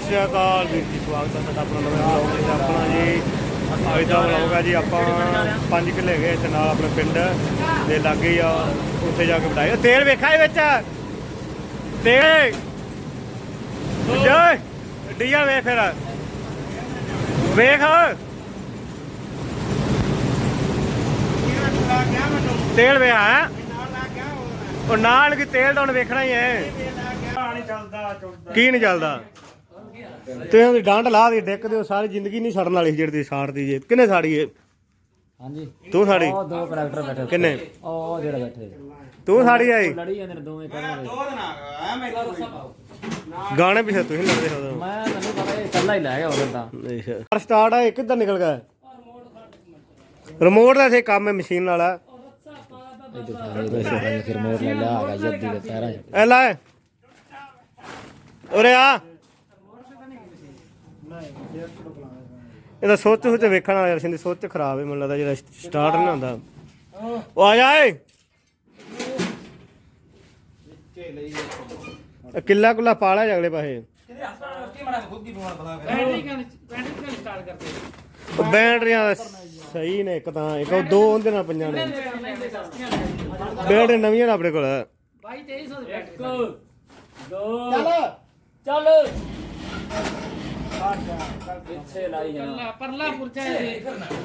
ਸਤਿ ਸ਼੍ਰੀ ਅਕਾਲ ਵੀਰ ਜੀ। ਸਵਾਗਤ ਹੈ ਤੁਹਾਡਾ ਆਪਣਾ ਨਵੇਂ ਵਲੌਗ ਵਿੱਚ ਆਪਣਾ ਜੀ। ਅੱਜ ਦਾ ਵਲੌਗ ਹੈ ਜੀ ਆਪਾਂ 5 ਕਿੱਲੇ ਗਏ ਤੇ ਨਾਲ ਆਪਣੇ ਪਿੰਡ ਦੇ ਲਾਗੇ ਆ ਉੱਥੇ ਜਾ ਕੇ ਬਟਾਏ ਤੇਲ ਵੇਖਾ ਇਹ ਵਿੱਚ। ਤੇਲ। ਜੈ ਡੀਆ ਵੇਖ ਫਿਰ। ਵੇਖ। ਤੇਲ ਵੇ ਆ। ਉਹ ਨਾਲ ਕੀ ਤੇਲ ਤਾਂ ਹੁਣ ਵੇਖਣਾ ਹੀ ਹੈ। ਕੀ ਨਹੀਂ ਚੱਲਦਾ? ਤੇ ਉਹਦੀ ਡਾਂਡ ਲਾ ਦੀ ਡਿੱਕ ਦਿਓ ਸਾਰੀ ਜ਼ਿੰਦਗੀ ਨਹੀਂ ਸੜਨ ਵਾਲੀ ਜਿਹੜੀ ਦੀ ਸਾੜਦੀ ਜੇ। ਕਿੰਨੇ ਸਾੜੀ ਏ ਹਾਂਜੀ। ਤੂੰ ਸਾੜੀ। ਉਹ ਦੋ ਕਰੈਕਟਰ ਬੈਠੇ ਕਿੰਨੇ? ਉਹ ਜਿਹੜੇ ਬੈਠੇ। ਤੂੰ ਸਾੜੀ ਆਈ ਲੜੀ ਜਾਂਦੇ ਨੇ ਦੋਵੇਂ ਕਹਿੰਦੇ ਗਾਣੇ ਪਿੱਛੇ ਤੁਸੀਂ ਲੜਦੇ ਹੋ। ਮੈਂ ਤੈਨੂੰ ਪਤਾ ਇਹ ਇਕੱਲਾ ਹੀ ਲੈ ਗਿਆ ਉਦੋਂ ਤਾਂ। ਅੱਛਾ। ਸਟਾਰਟ ਆ ਇਹ ਕਿੱਧਰ ਨਿਕਲ ਗਿਆ? ਰਿਮੋਟ ਦਾ ਇੱਥੇ ਕੰਮ ਹੈ ਮਸ਼ੀਨ ਵਾਲਾ। ਮੋੜ ਲੈ ਲਿਆ ਆਗਾ ਜੱਦੀ ਦੇ ਪੈਰਾਂ 'ਚ। ਐ ਲੈ। ਉਰੇ ਆ। ਇਹਦਾ ਸੋਚ ਸੋਚ ਵੇਖਣ ਵਾਲਾ ਯਾਰ ਸਿੰਦੀ ਸੋਚ ਖਰਾਬ ਹੈ ਮੈਨੂੰ ਲੱਗਦਾ ਜਿਹੜਾ ਸਟਾਰਟ ਨਹੀਂ ਹੁੰਦਾ। ਉਹ ਆ ਜਾ ਏ ਇਹ ਕਿੱਲਾ ਕੁੱਲਾ ਪਾਲਾ ਜਗਲੇ ਪਾਸੇ। ਬੈਟਰੀਆਂ ਦਾ ਸਹੀ ਨੇ ਇੱਕ ਤਾਂ ਇੱਕ ਉਹ ਦੋ ਉਹਦੇ ਨਾਲ ਪੰਜਾਂ ਨੇ। ਬੈਟਰੀ ਨਵੀਆਂ ਨੇ ਆਪਣੇ ਕੋਲ। ਚੱਲ। ਪਿੱਛੇ ਲਾਈ ਜਾਣਾ।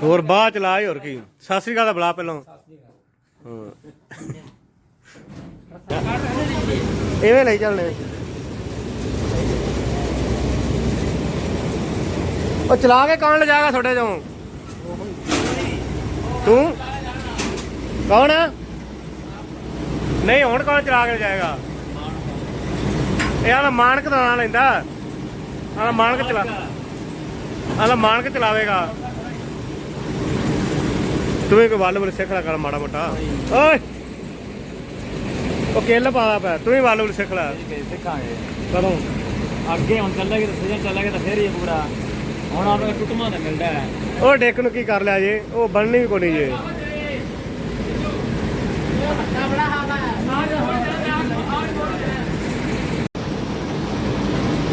ਹੋਰ ਬਾਅਦ ਚ ਲਾ ਹੀ ਹੋਰ ਕੀ। ਸਤਿ ਸ੍ਰੀ ਅਕਾਲ ਦਾ ਬੁਲਾ ਪਹਿਲਾਂ। ਹਾਂ। ਐਵੇਂ ਲਈ ਚੱਲਣੇ। ਉਹ ਚਲਾ ਕੇ ਕੌਣ ਲਿਜਾਗਾ ਤੁਹਾਡੇ ਚੋਂ? ਤੂੰ? ਕੌਣ ਨਹੀਂ ਹੁਣ ਕੌਣ ਚਲਾ ਕੇ ਜਾਏਗਾ? ਇਹ ਆਲਾ ਮਾਨਕ ਦਾ ਨਾਂ ਲੈਂਦਾ। ਆਲਾ ਮਾਨਕ ਚਲਾ ਆਲਾ ਮਾਨਕ ਚਲਾਵੇਗਾ। ਤੂੰ ਇੱਕ ਵੱਲ ਵੱਲ ਸਿੱਖ ਲੈ ਕਰ ਮਾੜਾ ਮੋਟਾ। ਓਏ! ਉਹ ਕਿੱਲ ਪਾਦਾ ਪਿਆ ਤੂੰ ਹੀ ਵੱਲ ਵੱਲ ਸਿੱਖ ਲੈ। ਸਿੱਖਾਂਗੇ। ਕਦੋਂ ਅੱਗੇ ਹੁਣ ਚੱਲਾਂਗੇ ਤਾਂ ਸੀਜ਼ਨ ਚੱਲਾਂਗੇ ਤਾਂ ਫੇਰ ਹੀ ਇਹ ਪੂਰਾ। ਹੁਣ ਆਪਾਂ ਟੁੱਟਮਾ ਤਾਂ ਮਿਲਦਾ ਹੈ। ਉਹ ਡੇਕ ਨੂੰ ਕੀ ਕਰ ਲਿਆ ਜੇ? ਉਹ ਬਣਨੀ ਵੀ ਨਹੀਂ ਜੇ।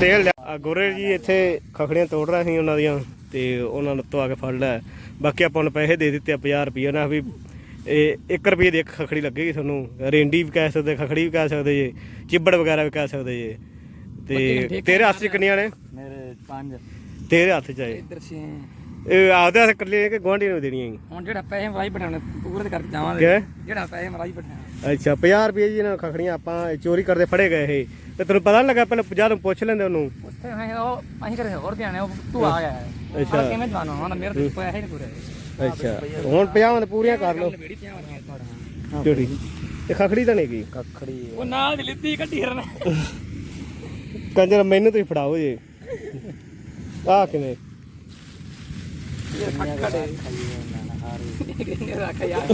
ਤੇਲ ਆਹ ਗੋਰੇ ਜੀ ਇੱਥੇ ਖਖੜੀਆਂ ਤੋੜ ਰਹੇ ਸੀ ਉਹਨਾਂ ਦੀਆਂ ਤੇ ਉਹਨਾਂ ਨੂੰ ਤੋਂ ਆ ਕੇ ਫੜ ਲਿਆ। ਬਾਕੀ ਆਪਾਂ ਨੂੰ ਪੈਸੇ ਦੇ ਦਿੱਤੇ ਆ 50 ਰੁਪਏ ਨਾ ਵੀ। ਇਹ 1 ਰੁਪਏ ਦੀ ਇੱਕ ਖਖੜੀ ਲੱਗੇਗੀ ਤੁਹਾਨੂੰ। ਰੇਂਡੀ ਵੀ ਕਹਿ ਸਕਦੇ ਖਖੜੀ ਵੀ ਕਹਿ ਸਕਦੇ ਜੇ ਚਿੱਬੜ ਵਗੈਰਾ ਵੀ ਕਹਿ ਸਕਦੇ ਜੇ। ਤੇ ਤੇਰੇ ਹੱਥ 'ਚ ਕਿੰਨੀਆਂ ਨੇ? ਮੇਰੇ ਪੰਜ। ਤੇਰੇ ਹੱਥ 'ਚ ਆਏ ਇੱਧਰ ਸੀ ਇਹ ਆਪਦੇ ਹੱਥ ਇਕੱਲੇ ਕਿ ਗੁਆਂਢੀ ਨੂੰ ਦੇਣੀਆਂ? ਹੁਣ ਜਿਹੜਾ ਪੈਸੇ ਮਰਾਈ ਬਿਠਾਉਣੇ ਪੂਰੇ ਕਰਕੇ ਜਾਵਾਂਗੇ? ਜਿਹੜਾ ਪੈਸੇ ਮਰਾਈ ਬਿਠਾਉਣਾ ਅੱਛਾ 50 ਰੁਪਏ ਜੀ ਇਹਨਾਂ ਨੂੰ ਖਖੜੀਆਂ ਆਪਾਂ ਇਹ ਚੋਰੀ ਕਰਦੇ ਫੜੇ ਗਏ ਇਹ। ਤੇ ਤੈਨੂੰ ਪਤਾ ਨੀ ਲੱਗਾ ਪਹਿਲਾਂ 50 ਨੂੰ ਪੁੱਛ ਲੈਂਦੇ ਉਹਨੂੰ। ਉੱਥੇ ਹੈ ਉਹ ਅਸੀਂ ਕਰੇ ਹੋਰ ਧਿਆਨ ਉਹ ਤੂੰ ਆ ਗਿਆ। ਅੱਛਾ। ਕਿਵੇਂ ਜਵਾਨ ਹੋਣਾ ਮੇਰੇ ਤੇ ਪੈਸੇ ਨਹੀਂ ਪੂਰੇ। ਅੱਛਾ ਹੁਣ 50 ਦੇ ਪੂਰੀਆਂ ਕਰ ਲਓ। ਝੋਟੀ ਇਹ ਖਖੜੀ ਤਾਂ ਨਹੀਂ ਗਈ ਕੱਖੜੀ ਉਹ ਨਾਲ ਦੀ ਲਿੱਤੀ ਕੱਢੀ ਰਣ ਕੰਜਰ ਮੈਨੂੰ ਤੁਸੀਂ ਫੜਾਓ ਜੇ। ਆ ਕਿਵੇਂ? ਰੱਖ ਯਾਰ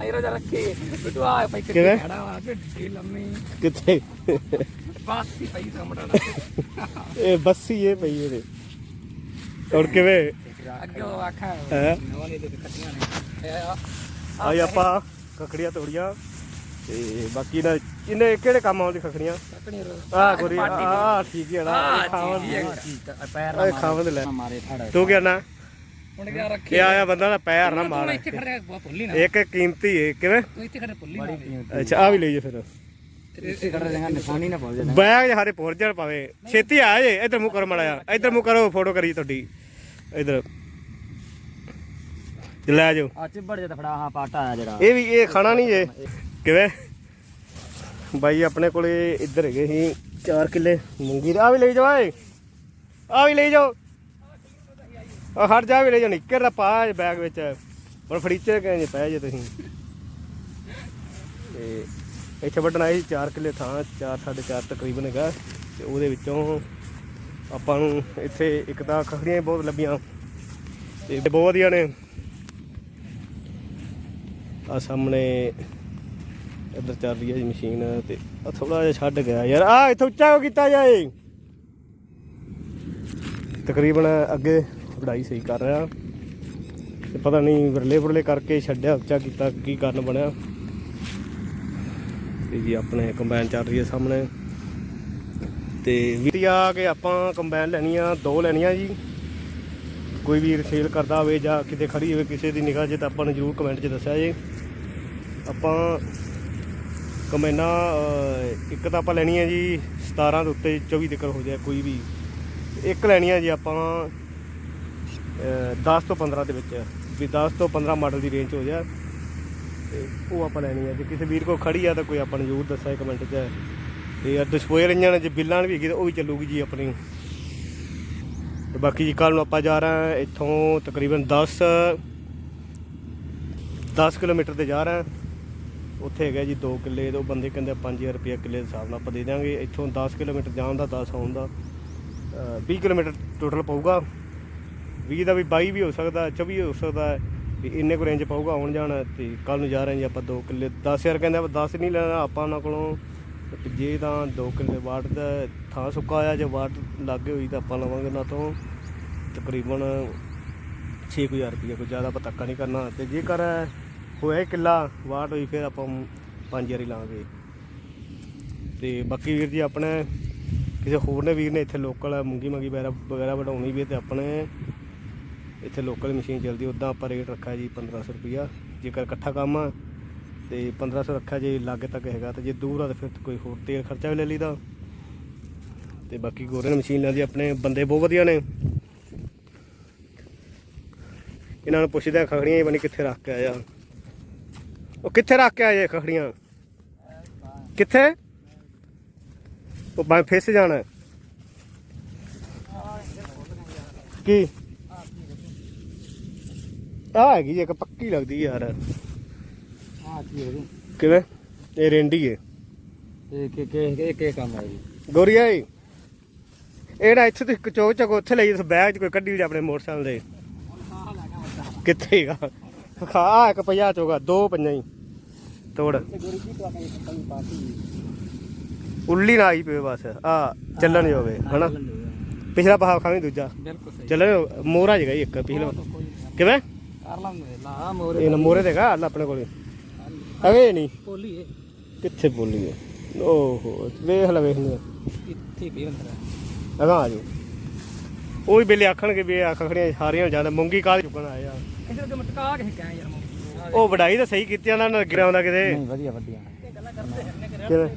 ਆਈ ਰੋਜ਼ ਰੱਖੀ। ਤੂੰ ਆ ਪਈ ਕੱਢੀ ਕਿਵੇਂ? ਖੜਾ ਵਾ? ਢਿੱਡੀ ਲੰਮੀ। ਕਿੱਥੇ? ਬਾਸੀ ਪਈ ਸਮੜਾ ਇਹ ਬੱਸੀ ਇਹ ਪਈ ਇਹਦੇ। ਔਰ ਕਿਵੇਂ? ਅੱਗੇ ਉਹ ਆਖਾਂ ਹੈ? ਨਵਾਂ ਦੇ ਕੱਟੀਆਂ ਨੇ। ਇਹ ਆ ਆਈ ਆਪਾਂ ਖਖੜੀਆਂ ਤੋੜੀਆਂ। ਤੇ ਬਾਕੀ ਨਾ ਇਹਨੇ ਕਿਹੜੇ ਕੰਮ ਆਉਂਦੀ ਖਖੜੀਆਂ? ਆ ਗੋਰੀ ਆ ਠੀਕ ਹੈ ਨਾ ਜੀ ਪੈਰ ਮਾਰੇ ਫੜ ਤੂੰ ਕੀ ਨਾ ਹੁਣ ਕਿਆ ਰੱਖੀ ਇਹ ਆਇਆ ਬੰਦਾ ਦਾ ਪੈਰ ਨਾ ਮਾਰ। ਇੱਥੇ ਖੜ ਭੁੱਲੀ ਨਾ। ਇੱਕ ਕੀਮਤੀ ਹੈ ਕਿਵੇਂ? ਤੂੰ ਇੱਥੇ ਖੜ ਭੁੱਲੀ ਨਾ ਅੱਛਾ ਆ ਵੀ ਲਈ ਜੇ ਫਿਰ। ਇੱਥੇ ਖੜ ਰਿਹਾ ਨਿਸ਼ਾਨੀ ਨਾ ਭੁੱਲ ਜਾਣਾ। ਬੈਗ ਜਿਹੜੇ ਪਹੁੰਚ ਜਾਣ ਪਾਵੇ ਛੇਤੀ ਆ ਜੇ ਇੱਧਰ ਮੂੰਹ ਕਰੋ ਮੜਾਇਆ ਇੱਧਰ ਮੂੰਹ ਕਰੋ ਫੋਟੋ ਕਰੀ ਤੁਹਾਡੀ। ਇੱਧਰ। ਲੈ ਜਾਓ। ਆ ਚਿੱਬੜ ਜਿਹਾ ਫੜਾ ਹਾਂ ਪਾਟਾ ਆ ਜਿਹੜਾ। ਇਹ ਵੀ ਇਹ ਖਾਣਾ ਨਹੀਂ ਜੇ। ਕਿਵੇਂ? ਬਾਈ ਆਪਣੇ ਕੋਲੇ ਇੱਧਰ ਹੈਗੇ ਸੀ 4 ਕਿੱਲੇ। ਮੂੰਗੀ ਦੇ। ਆ ਵੀ ਲਈ ਜਾਓ ਓਏ। ਆ ਵੀ ਲਈ ਜਾਓ। ਆ ਹਟ ਜਾ ਵੀ ਲਈ ਜਾਓ ਨਿੱਕਰ ਦਾ ਪਾ ਬੈਗ ਵਿੱਚ। ਹੁਣ ਫੜੀਚਰ ਕਹਿੰਦੇ ਪੈ ਜੇ ਤੁਸੀਂ। ਤੇ ਇੱਥੇ ਵੱਢਣਾ ਸੀ 4 ਕਿੱਲੇ ਥਾਂ 4 4.5 ਤਕਰੀਬਨ ਹੈਗਾ। ਤੇ ਉਹਦੇ ਵਿੱਚੋਂ ਆਪਾਂ ਨੂੰ ਇੱਥੇ ਇੱਕ ਤਾਂ ਖਖੜੀਆਂ ਹੀ ਬਹੁਤ ਲੱਭੀਆਂ। ਤੇ ਬਹੁਤ ਵਧੀਆ ਨੇ। ਆ ਸਾਹਮਣੇ ਇੱਧਰ ਚੱਲ ਰਹੀ ਹੈ ਜੀ ਮਸ਼ੀਨ ਤੇ ਆ ਥੋੜਾ ਜਿਹਾ ਛੱਡ ਗਿਆ ਯਾਰ। ਆ ਇੱਥੇ ਉੱਚਾ ਕੀਤਾ ਜਾਏ? ਤਕਰੀਬਨ ਅੱਗੇ ਵਢਾਈ ਸਹੀ ਕਰ ਰਿਹਾ। ਤੇ ਪਤਾ ਨਹੀਂ ਵਿਰਲੇ ਵਿਰਲੇ ਕਰਕੇ ਛੱਡਿਆ, ਉੱਚਾ ਕੀਤਾ, ਕੀ ਕਾਰਨ ਬਣਿਆ। ਤੇ ਜੀ ਆਪਣੇ ਕੰਬਾਈਨ ਚੱਲ ਰਹੀ ਹੈ ਸਾਹਮਣੇ। ਤੇ ਵੀਰ ਆ ਕਿ ਆਪਾਂ ਕੰਬਾਈਨ ਲੈਣੀਆਂ, ਦੋ ਲੈਣੀਆਂ ਜੀ। ਕੋਈ ਵੀਰ ਸੇਲ ਕਰਦਾ ਹੋਵੇ ਜਾਂ ਕਿਤੇ ਖੜੀ ਹੋਵੇ ਕਿਸੇ ਦੀ ਨਿਗਾਹ 'ਚ ਤਾਂ ਆਪਾਂ ਨੂੰ ਜਰੂਰ ਕਮੈਂਟ 'ਚ ਦੱਸਿਆ ਜੇ। ਆਪਾਂ ਕੰਬਾਈਨਾਂ ਇੱਕ ਤਾਂ ਆਪਾਂ ਲੈਣੀ ਹੈ ਜੀ 17 ਦੇ ਉੱਤੇ 24 ਤੱਕ ਹੋ ਜਾਏ ਕੋਈ ਵੀ। ਇੱਕ ਲੈਣੀ ਹੈ ਜੀ ਆਪਾਂ 10 ਤੋਂ 15 ਦੇ ਵਿੱਚ ਵੀ 10 ਤੋਂ 15 ਮਾਡਲ ਦੀ ਰੇਂਜ ਹੋ ਜਾਏ ਤੇ ਉਹ ਆਪਾਂ ਲੈਣੀ ਹੈ ਜੇ ਕਿਸੇ ਵੀਰ ਕੋਲ ਖੜੀ ਆ ਤਾਂ ਕੋਈ ਆਪਾਂ ਨੂੰ ਜ਼ਰੂਰ ਦੱਸਿਆ ਕਮੈਂਟ 'ਚ। ਤੇ ਆ ਡਿਸਪੋਜ਼ਲ ਇੰਜਣ ਜੇ ਬਿੱਲਾਂ ਵੀ ਹੈਗੀ ਤਾਂ ਉਹ ਵੀ ਚੱਲੂਗੀ ਜੀ ਆਪਣੀ। ਤੇ ਬਾਕੀ ਜੀ ਕੱਲ ਨੂੰ ਆਪਾਂ ਜਾ ਰਹੇ ਹਾਂ ਇੱਥੋਂ ਤਕਰੀਬਨ 10 10 ਕਿਲੋਮੀਟਰ ਤੇ ਜਾ ਰਹੇ ਹਾਂ। ਉੱਥੇ ਹੈਗਾ ਜੀ 2 ਕਿੱਲੇ ਉਹ ਬੰਦੇ ਕਹਿੰਦੇ 5000 ਰੁਪਏ ਕਿੱਲੇ ਦੇ ਹਿਸਾਬ ਨਾਲ ਆਪਾਂ ਦੇ ਦਾਂਗੇ ਇੱਥੋਂ 10 ਕਿਲੋਮੀਟਰ ਜਾਣ ਦਾ 10 ਆਉਣ ਦਾ, ਅਹ 20 ਕਿਲੋਮੀਟਰ ਟੋਟਲ ਪਊਗਾ। 20 ਦਾ ਵੀ 22 ਵੀ ਹੋ ਸਕਦਾ 24 ਵੀ ਹੋ ਸਕਦਾ ਵੀ ਇੰਨੇ ਕੁ ਰੇਂਜ ਪਊਗਾ, ਆਉਣ ਜਾਣ ਤੇ ਕੱਲ ਨੂੰ ਜਾ ਰਹੇ ਹਾਂ ਜੀ ਆਪਾਂ 2 ਕਿੱਲੇ। 10000 ਕਹਿੰਦੇ ਆਪਾਂ 10 ਨਹੀਂ ਲੈਣਾ ਆਪਾਂ ਉਹਨਾਂ ਕੋਲੋਂ। ਜੇ ਤਾਂ 2 ਕਿੱਲੇ ਵਾਟ ਦਾ ਥਾਂ ਸੁੱਕਾ ਆ ਜੇ ਵਾਟ ਲੱਗੇ ਹੋਈ ਤਾਂ ਆਪਾਂ ਲਵਾਂਗੇ ਉਹਨਾਂ ਤੋਂ। ਤਕਰੀਬਨ 6000 ਰੁਪਏ ਕੋਈ ਜ਼ਿਆਦਾ ਆਪਾਂ ਧੱਕਾ ਨਹੀਂ ਕਰਨਾ। ਤੇ ਜੇਕਰ ਹੋਇਆ ਕਿੱਲਾ ਵਾਟ ਹੋਈ, ਫਿਰ ਆਪਾਂ 5000 ਹੀ ਲਾਵਾਂਗੇ ਤੇ ਬਾਕੀ ਵੀਰ ਜੀ ਆਪਣੇ, ਕਿਸੇ ਹੋਰ ਨੇ, ਵੀਰ ਨੇ ਇੱਥੇ ਲੋਕਲ ਮੂੰਗੀ ਮੰਗੀ ਵਗੈਰਾ ਵਗੈਰਾ ਵਢਾਉਣੀ ਵੀ ਹੈ ਤੇ ਆਪਣੇ ਇੱਥੇ ਲੋਕਲ ਮਸ਼ੀਨ ਚੱਲਦੀ ਉਦਾਂ ਆਪਾਂ ਰੇਟ ਰੱਖਿਆ ਜੀ 1500 ਰੁਪਿਆ ਜੇਕਰ ਇਕੱਠਾ ਕੰਮ ਆ, ਤੇ 1500 ਰੱਖਿਆ ਜੇ ਲਾਗੇ ਤੱਕ ਹੈਗਾ, ਤੇ ਜੇ ਦੂਰ ਆ, ਤਾਂ ਫਿਰ ਕੋਈ ਹੋਰ ਤੇਲ ਖਰਚਾ ਵੀ ਲੈ ਲਈਦਾ। ਤੇ ਬਾਕੀ ਗੋਰੇ ਨੇ ਮਸ਼ੀਨ ਲੈਂਦੀ ਆਪਣੇ ਬੰਦੇ ਬਹੁਤ ਵਧੀਆ ਨੇ। ਇਹਨਾਂ ਨੂੰ ਪੁੱਛਦੇ ਆ, ਖਖੜੀਆਂ ਹੀ ਬਣੀ ਕਿੱਥੇ ਰੱਖ ਕੇ ਆਇਆ ਉਹ ਕਿੱਥੇ ਰੱਖ ਕੇ ਆਏ ਖਖੜੀਆਂ? ਕਿੱਥੇ? ਉਹ ਮੈਂ ਫਿਸ ਜਾਣਾ। ਕੀ? ਆ ਹੈਗੀ ਜੀ ਇੱਕ ਪੱਕੀ ਲੱਗਦੀ ਯਾਰ। ਹਾਂ ਕੀ ਹੋ ਕਿਵੇਂ? ਇਹ ਰੇਂਡੀ ਏ। ਇਹ ਕਿ ਕਿ ਕਿ ਕੰਮ ਹੈ ਜੀ? ਗੋਰੀਆ ਏ ਇਹੜਾ ਇੱਥੇ ਤੇ ਚੋਕ ਚੋਕ ਉੱਥੇ ਲਈ ਇਸ ਬੈਗ 'ਚ ਕੋਈ ਕੱਢੀ ਲਈ ਆਪਣੇ ਮੋਟਰਸਾਈਕਲ ਦੇ। ਕਿੱਥੇ ਹੈਗਾ ਖਾ ਆ ਇੱਕ ਪੰਜਾਹ ਚੋਗਾ ਦੋ ਪੰਜਾਂ ਹੀ ਤੋੜ। ਉੱਲੀ ਨਾ ਆਈ ਪਏ ਬਸ। ਆ ਚੱਲਣ ਜੋਗੇ ਹਨਾ? ਪਿਛਲਾ ਪਹਾ ਖਾਵੀਂ ਦੂਜਾ। ਬਿਲਕੁਲ ਸਹੀ। ਚੱਲਣ ਮੋਹਰਾ ਜਗਾ ਇੱਕ ਪਿਛਲਾ। ਕਿਵੇਂ? ਕਰ ਲਾਂਗੇ ਲਾ ਮੋਰੇ ਇਹ ਨਾ ਮੋਹਰੇ ਦੇਗਾ ਅੱਲਾ ਆਪਣੇ ਕੋਲੇ। ਅਵੇ ਨਹੀਂ? ਬੋਲੀ ਏ ਕਿੱਥੇ ਬੋਲੀਏ? ਓਹੋ ਵੇਖ ਲੈ ਵੇਖ ਲੈ। ਇੱਥੇ ਵੀ ਅੰਦਰ ਅਗਾ ਆ ਜਾਓ। ਉਹ ਵੀ ਵੇਲੇ ਆਖਣਗੇ ਵੀ ਇਹ ਅੱਖ ਖੜੀਆਂ ਸਾਰੀਆਂ ਹੋ ਜਾਂਦਾ ਮੂੰਗੀ ਕਾਲ ਚੁੱਕਣ ਆਏ ਆ। ਇਧਰ ਤੇ ਮਟਕਾ ਕੇ ਕਹਿ ਯਾਰ ਮੋ ਉਹ ਵਡਾਈ ਤਾਂ ਸਹੀ ਕੀਤੀ ਉਹਨਾਂ ਨੇ ਗਿਰਾਉਂਦਾ ਕਿਤੇ। ਨਹੀਂ ਵਧੀਆ ਵਧੀਆ। ਕਿਵੇਂ?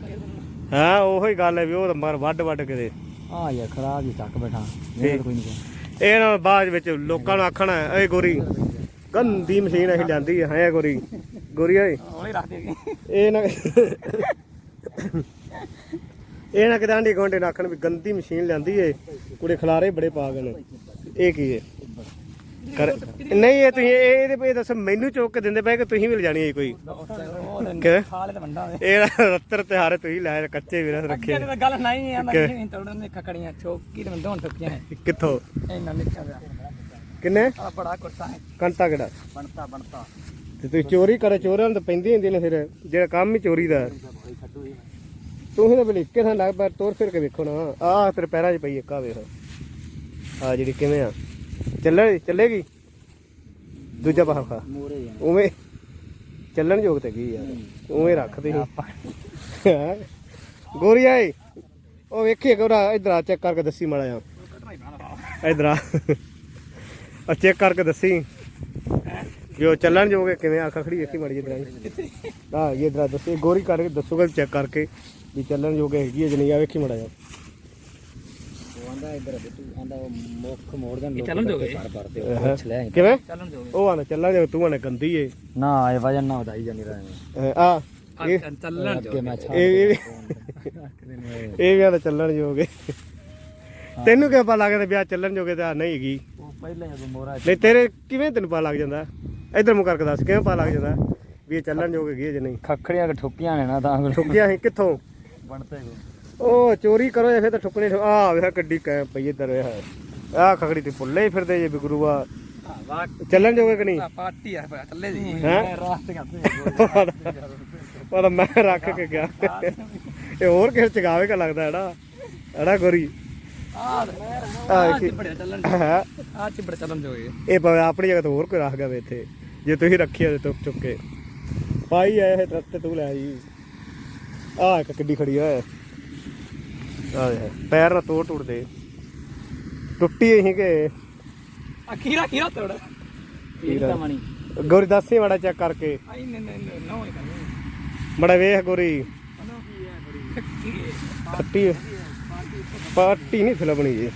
ਹਾਂ ਉਹੀ ਗੱਲ ਹੈ ਵੀ ਉਹ ਮਰ ਵੱਡ ਵੱਡ ਕਿਤੇ। ਆ ਯਾਰ ਖਰਾਬ ਹੀ ਚੱਕ ਬੈਠਾ। ਮੇਰੇ ਕੋਈ ਨਹੀਂ ਇਹ ਨਾਲ ਬਾਅਦ ਵਿੱਚ ਲੋਕਾਂ ਨੂੰ ਆਖਣਾ ਏ ਗੋਰੀ। ਗੰਦੀ ਮਸ਼ੀਨ ਅਸੀਂ ਲਿਆਂਦੀ ਹੈ ਹੈ ਗੋਰੀ? ਗੋਰੀ ਓਏ? ਹੌਲੀ ਰੱਖ ਦੇ ਇਹ ਨਾ ਇਹ ਨਾ ਕਿਦਾਂ ਦੀ ਗੋਂਡੇ ਨਾਖਣ ਵੀ ਗੰਦੀ ਮਸ਼ੀਨ ਲਿਆਂਦੀ ਏ ਕੁੜੇ ਖਲਾਰੇ ਬੜੇ ਪਾ ਗਏ ਨੇ। ਇਹ ਕੀ ਏ? ਕਰ ਨਹੀਂ ਇਹ ਤੁਸੀਂ ਇਹ ਇਹਦੇ ਇਹ ਦੱਸੋ ਮੈਨੂੰ ਚੁੱਕ ਕੇ ਦਿੰਦੇ ਪਏ ਕਿ ਤੁਸੀਂ ਵੀ ਲਿਜਾਣੀ ਹੈ ਕੋਈ? ਤੇ ਦੇ ਇਹ ਰੱਤਰ ਤਿਹਾਰੇ ਤੁਸੀਂ ਲੈ ਕੱਚੇ ਵੀਰ ਰੱਖੇ ਅੱਗੇ ਤਾਂ ਗੱਲ ਨਹੀਂ ਆ ਕਿ- ਮੈਂ ਤੋੜਨ ਨੇ ਖਕੜੀਆਂ ਚੋਕੀ ਤੇ ਮੈਂ ਦੋਨ ਟੁੱਕੀਆਂ ਕਿੱਥੋਂ? ਇੰਨਾ ਨਿੱਕਾ ਜਿਹਾ। ਕਿੰਨੇ? ਆ ਬੜਾ ਕੁਰਤਾ ਹੈ ਕੰਟਾ ਕਿਹੜਾ? ਬਣਤਾ ਬਣਤਾ। ਤੇ ਤੁਸੀਂ ਚੋਰੀ ਕਰੇ ਚੋਰਾਂ ਨੂੰ ਤਾਂ ਪੈਂਦੀ ਹੁੰਦੀ ਨੇ ਫਿਰ। ਜਿਹੜਾ ਕੰਮ ਹੀ ਚੋਰੀ ਦਾ। ਹੈ। ਤੂੰ ਤਾਂ ਬਲੀਕੇ ਥਾਂ ਲੱਗ ਪੈ ਤੋਰ ਫਿਰ ਕੇ ਵੇਖੋ ਨਾ। ਆਹ ਤੇਰੇ ਪੈਰਾਂ 'ਚ ਪਈ ਇੱਕ ਆ ਵੇਖ। ਆ ਜਿਹੜੀ ਕਿਵੇਂ ਆ। ਚੱਲੇ ਚੱਲੇਗੀ? ਦੂਜਾ ਪਾਸਾ ਮੋਰੇ ਉਵੇਂ ਚੱਲਣ ਯੋਗ ਤੇ ਕੀ ਯਾਰ ਉਵੇਂ ਰੱਖ ਦੇ। ਹੈਂ? ਗੋਰੀਆ ਏ ਉਹ ਵੇਖੀ ਗੋਰਾ ਇਧਰ ਆ ਚੈੱਕ ਕਰਕੇ ਦੱਸੀ ਮਾੜਾ ਆ ਇਧਰ ਆ। ਆ ਚੈੱਕ ਕਰਕੇ ਦੱਸੀ। ਵੀ ਉਹ ਚੱਲਣ ਜੋਗੇ ਕਿਵੇਂ? ਆ ਖਖੜੀ ਵੇਖੀ ਮਾੜੀ ਜਿਹੀ ਆ ਇਹ ਇਧਰ ਦੱਸੀ। ਗੋਰੀ ਕਰਕੇ ਦੱਸੂਗਾ ਚੈੱਕ ਕਰਕੇ ਵੀ ਚੱਲਣ ਜੋਗੇ ਹੈਗੀ ਹੈ ਜਾਂ ਨਹੀਂ। ਆ ਵੇਖੀ ਮਾੜਾ ਜਾ ਉਹ ਆਂਦਾ ਇੱਧਰ ਬਿੱਟੂ ਆਂਦਾ ਉਹ ਮੁੱਖ ਮੋੜ ਦੇਣ ਲੋਕ ਚੱਲਣ ਦੋਗੇ ਪਰ ਪਰ ਤੇ ਪੁੱਛ ਲੈ ਕਿਵੇਂ? ਚੱਲਣ ਦੋਗੇ ਉਹ ਆਂਦਾ ਚੱਲਣ ਜੋਗੇ ਤੂੰ ਆਂਦਾ ਗੰਦੀ ਏ। ਨਾ ਇਹ ਵਜਨ ਨਾ ਵਧਾਈ ਜਾਂਦੀ ਰਹੇ ਆ ਚੱਲਣ ਛਾੜ ਇਹ ਵੀ ਇਹ ਵੀ ਆਂਦਾ ਚੱਲਣ ਜੋਗੇ। ਤੈਨੂੰ ਕਿਵੇਂ ਪਤਾ ਲੱਗਦਾ ਵੀ ਆ ਚੱਲਣ ਜੋਗੇ ਤਾਂ ਨਹੀਂ ਹੈਗੀ? ਪਹਿਲਾਂ ਜਦੋਂ ਮੋਰਾ ਨਹੀਂ ਤੇਰੇ ਕਿਵੇਂ ਤੈਨੂੰ ਪਤਾ ਲੱਗ ਜਾਂਦਾ? ਇਧਰ ਮੂੰਹ ਕਰਕੇ ਦੱਸ ਕਿਵੇਂ ਪਤਾ ਲੱਗ ਜਾਂਦਾ ਵੀ ਇਹ ਚੱਲਣ ਜੋਗ ਹੈਗੀ ਹੈ ਜਾਂ ਨਹੀਂ? ਖੱਖੜੀਆਂ ਕਿ ਠੋਕੀਆਂ ਨੇ ਨਾ ਤਾਂ। ਠੁੱਕੀਆਂ ਸੀ ਕਿੱਥੋਂ? ਬਣਤੇ ਉਹ ਚੋਰੀ ਕਰੋ ਜਾਂ ਫਿਰ ਤਾਂ ਠੁੱਕਣੇ ਆ ਵੇਖ ਗੱਡੀ ਕੈ ਪਈ ਇੱਧਰ ਵੇਖ ਆ ਖਖੜੀ ਤੇ ਪੁੱਲੇ ਹੀ ਫਿਰਦੇ ਜੇ ਬਿਗਰੂਆ ਚੱਲਣ ਜੋਗੇ ਕਿ ਨਹੀਂ? ਪਾਰਟੀ ਆ ਥੱਲੇ ਦੀ ਹੈਂ? ਰਾਸਤੇ ਕਰਦੇ ਉਹ ਤਾਂ ਮੈਂ ਰੱਖ ਕੇ ਗਿਆ। ਇਹ ਹੋਰ ਕਿਸੇ ਚਗਾਵੇ ਕਾ ਲੱਗਦਾ ਐੜਾ ਐੜਾ ਗੋਰੀ? ਆ ਆ ਆ ਵੇਖੀ। ਬੜੇ ਚੱਲਣ ਹੈ ਆ ਚਿਬੜੇ ਚੱਲਣ ਜੋਗੇ ਇਹ ਭਾਵੇਂ ਆਪਣੀ ਜਗ੍ਹਾ ਤੋਂ ਹੋਰ ਕੋਈ ਰੱਖ ਗਿਆ ਇੱਥੇ। ਜੇ ਤੁਸੀਂ ਰੱਖੀ ਆ ਚੁੱਕ ਚੁੱਕ ਕੇ। ਪਾਈ ਆਏ ਇਹ ਟਰੱਕ ਤੇ ਤੂੰ ਲੈ ਜੀ ਆ ਇੱਕ ਕਿੱਡੀ ਖੜੀ ਆ ਆ ਦੇ ਪੈਰ ਨਾ ਤੋੜ ਟੁੱਟ ਦੇ। ਟੁੱਟੀ ਹੀ ਕਿ ਅਖੀਰਾ ਖੀਰਾ ਤੋੜ। ਇਹ ਤਾਂ ਮਣੀ ਗੋਰੀ ਦੱਸੀ ਮਾੜਾ ਚੈੱਕ ਕਰਕੇ। ਆਈ ਨੇ ਨੇ ਨੋ ਮੜਾ ਵੇਖ ਗੋਰੀ। ਖੱਟੀ ਪਾਰਟੀ ਨਹੀਂ ਸੀ ਲੱਭਣੀ ਜੀ।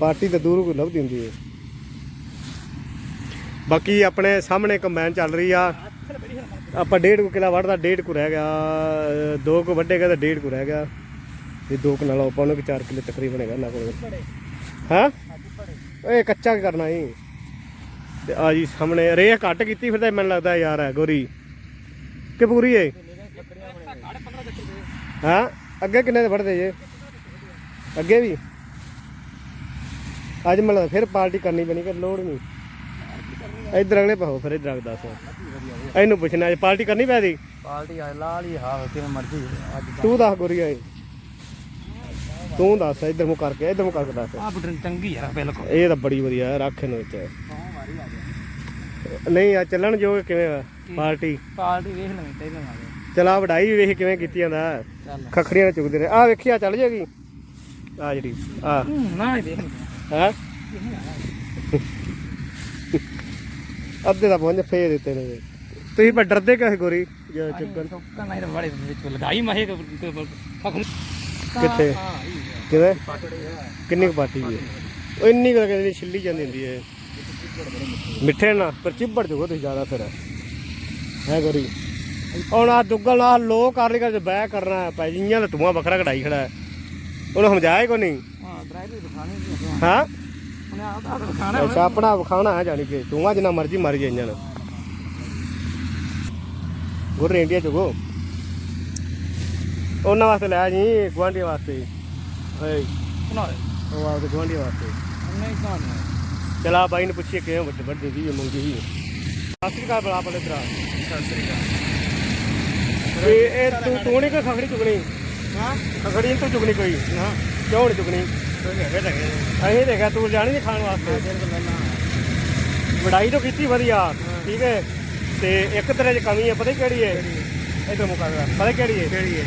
ਪਾਰਟੀ ਤਾਂ ਦੂਰੋਂ ਕੋਈ ਲੱਭਦੀ ਹੁੰਦੀ ਹੈ। ਬਾਕੀ ਆਪਣੇ ਸਾਹਮਣੇ ਕੰਬਾਈਨ ਚੱਲ ਰਹੀ ਆ। ਆਪਾਂ ਡੇਢ ਕੁ ਕਿਲਾ ਵੱਢਦਾ, ਡੇਢ ਕੁ ਰਹਿ ਗਿਆ। ਦੋ ਕੁ ਵੱਡੇਗਾ ਤਾਂ ਡੇਢ ਕੁ ਰਹਿ ਗਿਆ। ਇਹ ਦੋ ਕੁ ਨਾਲ ਆਪਾਂ ਨੂੰ 4 ਕਿਲੇ ਤਕਰੀਬਨ ਹੈਗਾ ਨਾ ਕੋਲ। ਹਾਂ? ਓਏ ਕੱਚਾ ਕਰਨਾ ਹੀ ਤੇ ਆ ਜੀ ਸਾਹਮਣੇ ਰੇਹ ਘੱਟ ਕੀਤੀ ਫਿਰ ਤਾਂ ਮੈਨੂੰ ਲੱਗਦਾ ਯਾਰ ਹੈ ਗੋਰੀ। ਕਿ ਪੂਰੀ ਹੈ? ਹਾਂ? ਅੱਗੇ ਕਿੰਨੇ ਦੇ ਫੜਦੇ ਜੇ? ਅੱਗੇ ਵੀ? ਅੱਜ ਲੱਗਦਾ ਫਿਰ ਪਾਰਟੀ ਕਰਨੀ ਪੈਣੀ ਕਿ ਲੋੜ ਨਹੀਂ। ਇਧਰ ਅਗਲੇ ਪਾਹੋ ਫਿਰ ਇਧਰ ਦੱਸ। ਇਹਨੂੰ ਪੁੱਛਣਾ ਅੱਜ ਪਾਰਟੀ ਕਰਨੀ ਪੈਦੀ ਪਾਲਟੀ ਆ ਲਾਲ ਹੀ ਹਾਂ ਕਿਵੇਂ ਮਰਜ਼ੀ ਅੱਜ ਤੂੰ ਦੱਸ ਗੋਰੀ ਆਏ। ਤੂੰ ਦੱਸ ਇਧਰ ਮੂੰਹ ਕਰਕੇ ਇਧਰ ਮੂੰਹ ਕਰਕੇ ਦੱਸ। ਆ ਬਟਨ ਚੰਗੀ ਆ ਬਿਲਕੁਲ। ਇਹ ਤਾਂ ਬੜੀ ਵਧੀਆ ਰੱਖ ਇਹਨੂੰ ਵਿੱਚ। ਨਹੀਂ ਆ ਚੱਲਣ ਜੋ ਕਿਵੇਂ ਆ? ਪਾਰਟੀ। ਪਾਲਟੀ ਵੇਖ ਲਵੇਂ ਪਹਿਲਾਂ ਚਲਾ ਵਡਾਈ ਵੇਖ ਕਿਵੇਂ ਕੀਤੀ ਜਾਂਦਾ ਖਖੜੀਆਂ ਚੁਗਦੇ ਨੇ ਆ ਵੇਖੀ ਆ ਚੱਲ ਜਾਏਗੀ। ਆ ਜਿਹੜੀ ਆ। ਨਾ ਹੀ? ਦੇਖ ਹੈ ਅੱਧੇ ਦਾ ਪਹੁੰਚ ਫੇਰ ਦਿੱਤੇ ਨੇ। ਤੁਸੀਂ ਪਰ ਡਰਦੇ ਸੀ ਗੋਰੀ? ਜੇ ਚੁੱਕਣ ਚੁੱਕਣ ਨਹੀਂ ਤਾਂ ਬੜੇ ਵਿੱਚ ਲਗਾਈ ਮਾਹੇ ਫਖਮ ਕਿੱਥੇ? ਕਿਵੇਂ? ਕਿੰਨੀ ਕੁ ਪਾਰਟੀ ਹੈ? ਉਹ ਇੰਨੀ ਕੁ ਕਹਿੰਦੇ ਛਿੱਲੀ ਜਾਂਦੀ ਹੁੰਦੀ ਹੈ। ਮਿੱਠੇ ਨਾ ਪਰ ਚਿੱਬੜ ਜੂਗਾ ਤੁਸੀਂ ਜ਼ਿਆਦਾ ਫਿਰ। ਹੈ ਗੋਰੀ? ਹੁਣ ਆ ਦੁੱਗਲ ਆ ਲੋ ਕਰ ਲਈ ਕਰ ਬਹਿ ਕਰਨਾ ਹੈ ਭਾਈ ਜੀਆਂ ਦਾ ਧੂਆਂ ਵੱਖਰਾ ਕਢਾਈ ਖੜਾ ਹੈ। ਉਹਨੂੰ ਸਮਝਾਏ ਕੋ ਨਹੀਂ? ਹਾਂ ਡਰਾਈਵਰ ਦਿਖਾਣੀ ਸੀ ਹਾਂ? ਉਹਨੇ ਆਪਦਾ ਦਿਖਾਣਾ ਅੱਛਾ ਆਪਣਾ ਵਿਖਾਣਾ ਹੈ ਜਾਨੀ ਕਿ ਜਿੰਨਾ ਮਰਜ਼ੀ ਮਾਰੀ ਜਾਈਆਂ ਨਾ ਗੁਰ ਇੰਡੀਆ ਚਗੋ ਉਹਨਾਂ ਵਾਸਤੇ ਲੈ ਜੀ ਗਵਾਂਢੀ ਵਾਸਤੇ। ਓਏ ਉਹ ਆਪਦੇ ਗਵਾਂਢੀ ਵਾਸਤੇ। ਨਹੀਂ ਕਹਾਣੀ ਚਲਾ ਬਾਈ ਨੂੰ ਪੁੱਛੀਏ ਕਿਵੇਂ ਵੱਡੇ ਵੱਡੇ ਦੀ ਮੰਗੀ ਸੀ ਸਤਿ ਸ੍ਰੀ ਅਕਾਲ ਬਲਾ ਪਲੇ ਤਰਾ ਇਹ ਇਹ ਤੂੰ ਤੂੰ ਨਹੀਂ ਕੋਈ ਖਖੜੀ ਚੁਗਣੀ ਹਾਂ? ਨੀ ਤੂੰ ਚੁਗਣੀ ਕੋਈ। ਹਾਂ? ਕਿਉਂ ਨਹੀਂ ਚੁਗਣੀ ਅਸੀਂ ਦੇਖਿਆ ਤੂੰ ਜਾਣੀ ਨਹੀਂ ਖਾਣ ਵਾਸਤੇ। ਵਡਾਈ ਤਾਂ ਕੀਤੀ ਵਧੀਆ ਠੀਕ ਹੈ। ਤੇ ਇੱਕ ਤੇਰੇ 'ਚ ਕਮੀ ਹੈ ਪਤਾ ਕਿਹੜੀ ਹੈ? ਇਧਰ ਮੁਕਾ ਦੇ ਪਤਾ ਕਿਹੜੀ ਹੈ? ਕਿਹੜੀ ਹੈ?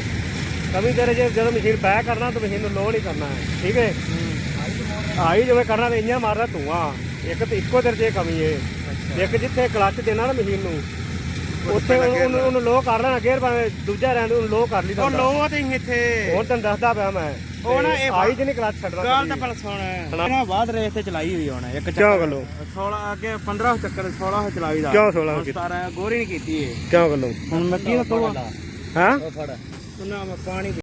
ਕਮੀ ਤੇਰੇ 'ਚ ਜਦੋਂ ਮਸ਼ੀਨ ਬੈਕ ਕਰਨਾ ਤਾਂ ਮਸ਼ੀਨ ਨੂੰ ਲੋਡ ਹੀ ਕਰਨਾ ਹੈ ਠੀਕ ਹੈ। ਆਈ ਜਿਵੇਂ ਕਰਨਾ ਤੇ ਇੰਨਾ ਮਾਰਦਾ ਧੂਆਂ। ਇੱਕ ਤੇ ਇੱਕੋ ਤੇਰੇ 'ਚ ਇਹ ਕਮੀ ਹੈ। ਇੱਕ ਜਿੱਥੇ ਕਲੱਚ ਦੇਣਾ ਨਾ ਮਸ਼ੀਨ ਨੂੰ ਉੱਥੇ ਉਹਨੂੰ ਉਹਨੂੰ ਲੋ ਕਰ ਲੈਣਾ ਗੇਅਰ ਭਾਵੇਂ ਦੂਜਾ ਰਹਿਣ ਦੇ ਉਹਨੂੰ ਲੋ ਕਰ ਲਈ ਉਹ ਲੋ ਤੇ ਇੱਥੇ। ਹੁਣ ਤੈਨੂੰ ਦੱਸਦਾ ਪਿਆ ਮੈਂ। ਉਹ ਨਾ ਇਹ ਆਈ ਜਿਹਨੇ ਕਲੱਚ ਛੱਡਣਾ ਗੱਲ ਤਾਂ ਪਰ ਸੁਣ। ਇਹਨਾਂ ਬਾਅਦ ਰੇਸ ਤੇ ਚਲਾਈ ਹੋਈ ਹੁਣ ਇੱਕ ਕਿਉਂ ਗੱਲੋਂ? 16 ਅੱਗੇ 15 ਚੱਕਰ 16 ਚਲਾਈ ਦਾ। ਕਿਉਂ 16 ਕੀਤੀ? 17 ਗੋਰੀ ਨਹੀਂ ਕੀਤੀ ਏ ਕਿਉਂ ਗੱਲੋਂ? ਹੁਣ ਮੈਂ ਕੀ ਤੋਂ ਹਾਂ? ਫੜ। ਉਹਨਾਂ ਮੈਂ ਪਾਣੀ